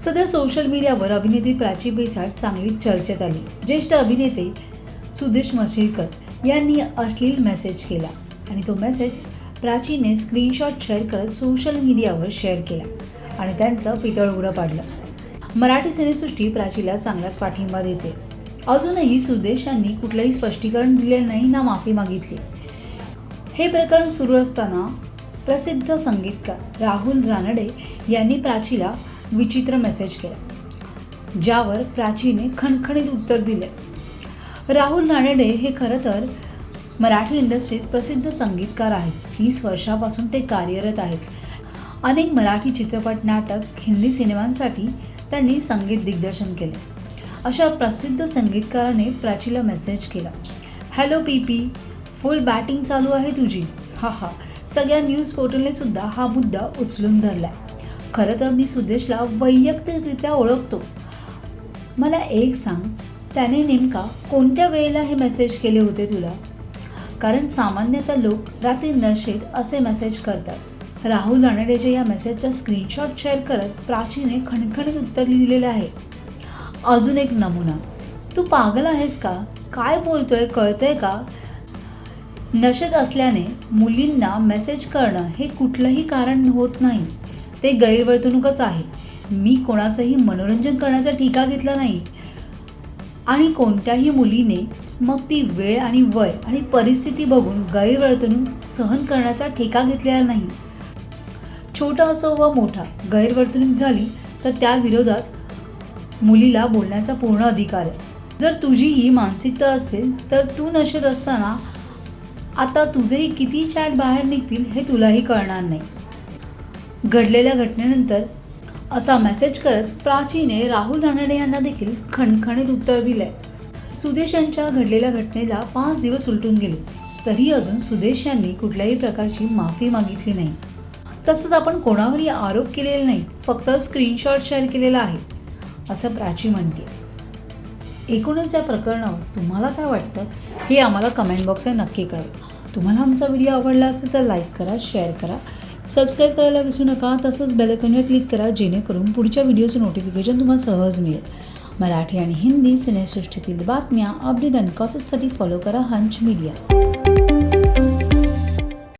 सध्या सोशल मीडियावर अभिनेत्री प्राची बेसाड चांगली चर्चेत आली. ज्येष्ठ अभिनेते सुदेश मशिलकर यांनी अश्लील मेसेज केला आणि तो मेसेज प्राचीने स्क्रीनशॉट शेअर करत सोशल मीडियावर शेअर केला आणि त्यांचं पितळ उघडं पाडलं. मराठी सिनेसृष्टी प्राचीला चांगलाच पाठिंबा देते. अजूनही सुदेश यांनी कुठलंही स्पष्टीकरण दिले नाही ना माफी मागितली. हे प्रकरण सुरू असताना प्रसिद्ध संगीतकार राहुल रानडे यांनी प्राचीला विचित्र मेसेज केला. ज्यावर प्राचीने खणखणीत उत्तर दिले. राहुल रानडे हे खरं तर मराठी इंडस्ट्रीत प्रसिद्ध संगीतकार आहेत. तीस वर्षापासून ते कार्यरत आहेत. अनेक मराठी चित्रपट नाटक हिंदी सिनेमांसाठी त्यांनी संगीत दिग्दर्शन केले. अशा प्रसिद्ध संगीतकाराने प्राचीला मेसेज केला. Hello P P full batting चालू आहे तुझी. हा हा. सगळ्या न्यूज पोर्टलने सुद्धा हा मुद्दा उचलून धरला खरं तर मी सुदेशला वैयक्तिकरित्या ओळखतो. मला एक सांग त्याने नेमका कोणत्या वेळेला हे मेसेज केले होते तुला? कारण सामान्यतः लोक रात्री नशेत असे मेसेज करतात. राहुल अणडेजे या मेसेजचा स्क्रीनशॉट शेअर करत प्राचीने खणखणीत उत्तर लिहिलेलं आहे. अजून एक नमुना. तू पागल आहेस का? काय बोलतोय कळतंय का? नशेत असल्याने मुलींना मेसेज करणं हे कुठलंही कारण होत नाही. ते गैरवर्तणूकच आहे. मी कोणाचंही मनोरंजन करण्याचा ठिका घेतला नाही. आणि कोणत्याही मुलीने मग ती वेळ आणि वय आणि परिस्थिती बघून गैरवर्तणूक सहन करण्याचा ठेका घेतलेला नाही. छोटा असो व मोठा गैरवर्तणूक झाली तर त्या विरोधात मुलीला बोलण्याचा पूर्ण अधिकार आहे. जर तुझी ही मानसिकता असेल तर तू नशेत असताना आता तुझेही किती चॅट बाहेर निघतील हे तुलाही कळणार नाही. घडलेल्या घटनेनंतर असा मेसेज करत प्राचीने राहुल रानडे यांना देखील खणखणीत उत्तर दिलंय. सुदेश यांच्या घडलेल्या घटनेला पाच दिवस उलटून गेले. तरी अजून सुदेश यांनी कुठल्याही प्रकारची माफी मागितली नाही. तसंच आपण कोणावरही आरोप केलेला नाही फक्त स्क्रीनशॉट शेअर केलेला आहे असं प्राची म्हणते. एकूणच या प्रकरणावर तुम्हाला काय वाटतं हे आम्हाला कमेंट बॉक्समध्ये नक्की कळवा. तुम्हाला आमचा व्हिडिओ आवडला असेल तर लाईक करा शेअर करा. सबस्क्राईब करायला विसरू नका तसंच बेलकॉनवर क्लिक करा जेणेकरून पुढच्या व्हिडिओचं नोटिफिकेशन तुम्हाला सहज मिळेल. मराठी आणि हिंदी सिनेसृष्टीतील बातम्या अपडेट आणि कॉसअपसाठी फॉलो करा हंच मीडिया